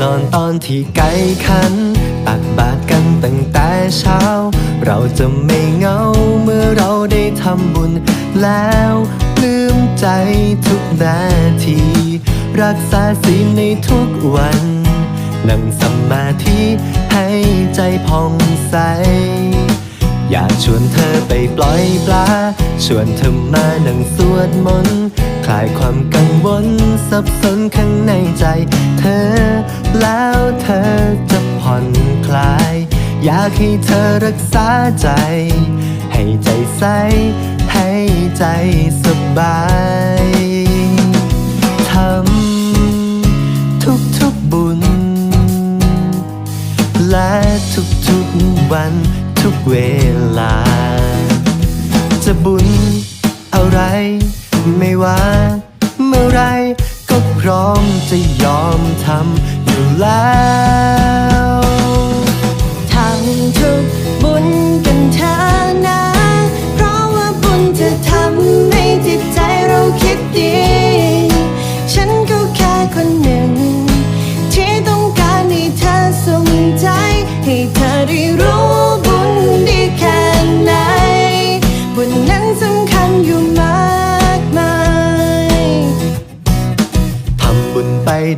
นอนตอนที่ไก่ขัน ตักบาตรกันตั้งแต่เช้า เราจะไม่เหงาเมื่อเราได้ทำบุญแล้วลืมใจทุกนาที รักษาศีลในทุกวันนั่งสมาธิให้ใจผ่องใส อยากชวนเธอไปปล่อยปลา ชวนเธอมานั่งสวดมนต์ คลายความกังวลสับสนข้างในใจ เธอ แล้วเธอจะผ่อนคลาย อยากให้เธอรักษาใจ ให้ใจใส ให้ใจสบายทำทุกๆบุญ และทุกๆวันทุกเวลา จะบุญ เมื่อไร ก็พร้อมจะยอมทำอยู่แล้วทำทุกบุญ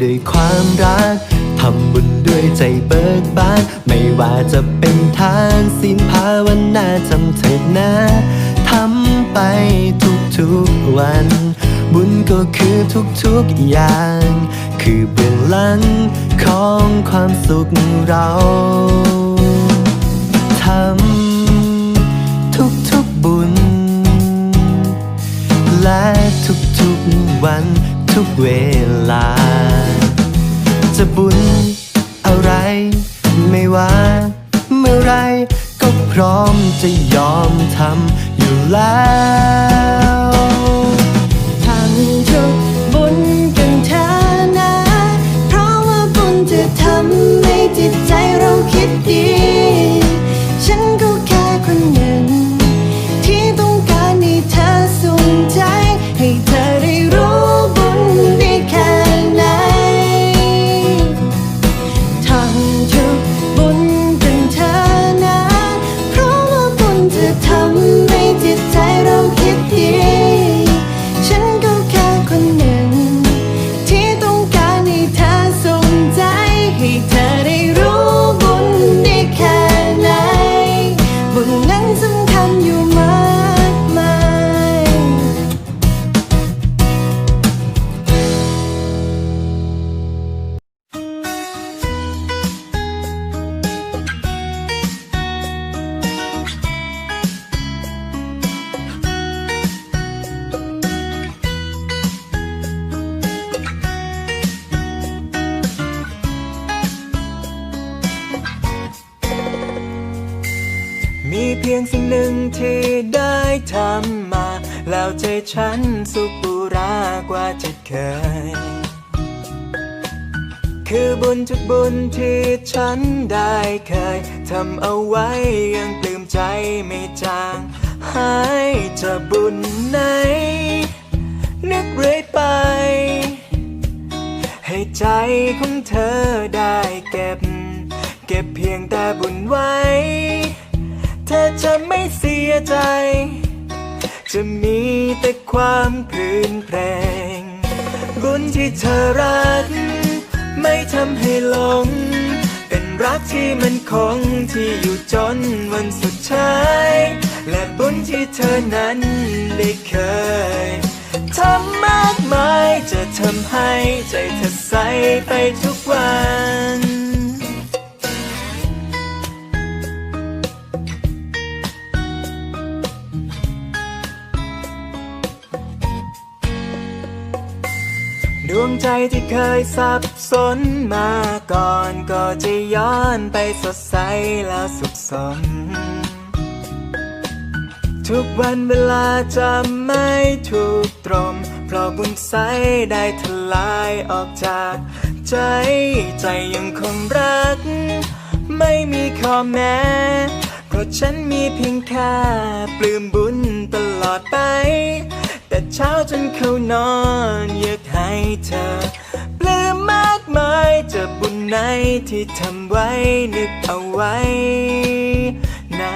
ด้วยความรัก ทำบุญด้วยใจเบิกบาน ไม่ว่าจะเป็นทานศีลภาวนาจำเถิดนะทำไปทุกๆวัน บุญก็คือทุกๆอย่าง คือเบื้องหลังของความสุขเราทำทุกๆบุญ และทุกๆวันทุกเวลา พร้อมจะยอมทำอยู่แล้วทำทุกบุญกันเธอนะ เพราะว่าบุญจะทำให้จิตใจเราคิดดี เพียงสิ่งหนึ่งที่ได้ทำมา แล้วใจฉันสุขบุรากว่าที่เคย คือบุญทุกบุญที่ฉันได้เคยทำเอาไว้ยังปลื้มใจไม่จางหายจะบุญไหน นึกเรื่อยไป ให้ใจของเธอได้เก็บ เก็บเพียงแต่บุญไว้ ธอจะไม่เสียใจ จะมีแต่ความผืนเพงบุญที่เธอรัก ไม่ทำให้หลง เป็นรักที่มันคงที่อยู่จนวันสุดท้าย และบุญที่เธอนั้นได้เคยทำมากมายจะทำให้ใจเธอใสไปทุกวัน ดวงใจที่เคยสับสนมาก่อนก็จะย้อนไปสดใสแล้วสุขสม ทุกวันเวลาจะไม่ถูกตรงเพราะบุญใสได้ทลายออกจากใจ ใจยังคงรัก ไม่มีข้อแม้ เพราะฉันมีเพียงแค่ปลื้มบุญตลอดไป เช้าจนเข้านอนอยากให้เธอปลื้มมากมายจะบุญไหนที่ทำไว้นึกเอาไว้นะ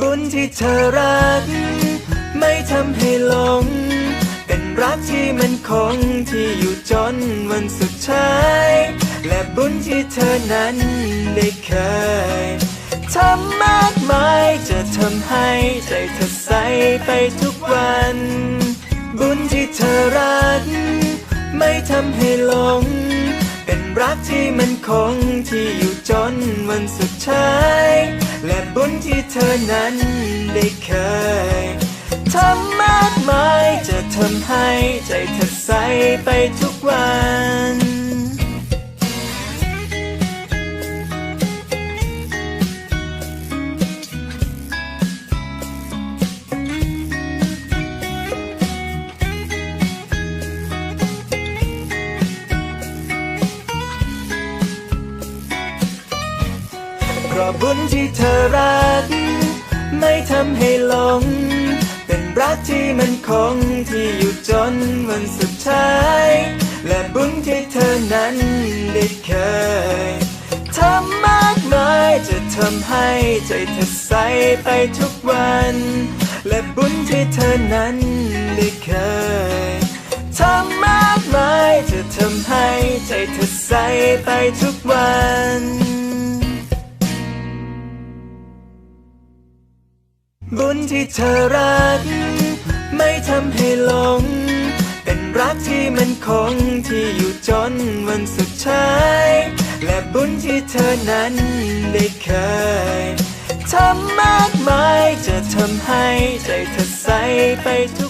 บุญที่เธอรัก ไม่ทำให้หลง เป็นรักที่มันคงที่อยู่จนวันสุดท้าย และบุญที่เธอนั้นได้เคย ทำมากมาย จะทำให้ใจเธอใสไปทุกวัน บุญที่เธอรักไม่ทำให้หลง เป็นรักที่มันคงที่อยู่จนวันสุดท้าย และบุญที่เธอนั้นได้เคยทำมากมายจะทำให้ใจเธอใสไปทุกวัน ราะบุญที่เธอรัก ไม่ทำให้หลง เป็นรักที่มันคงที่อยู่จนวันสุดท้าย และบุญที่เธอนั้นได้เคยทำมากมายจะทำให้ใจเธอใสไปทุกวัน และบุญที่เธอนั้นได้เคยทำมากมายจะทำให้ใจเธอใสไปทุกวัน ที่เธอรัก ไม่ทำให้หลง เป็นรักที่มันคงที่อยู่จนวันสุดท้าย และบุญที่เธอนั้นได้เคยทำมากมายจะทำให้ใจเธอใสไปทุก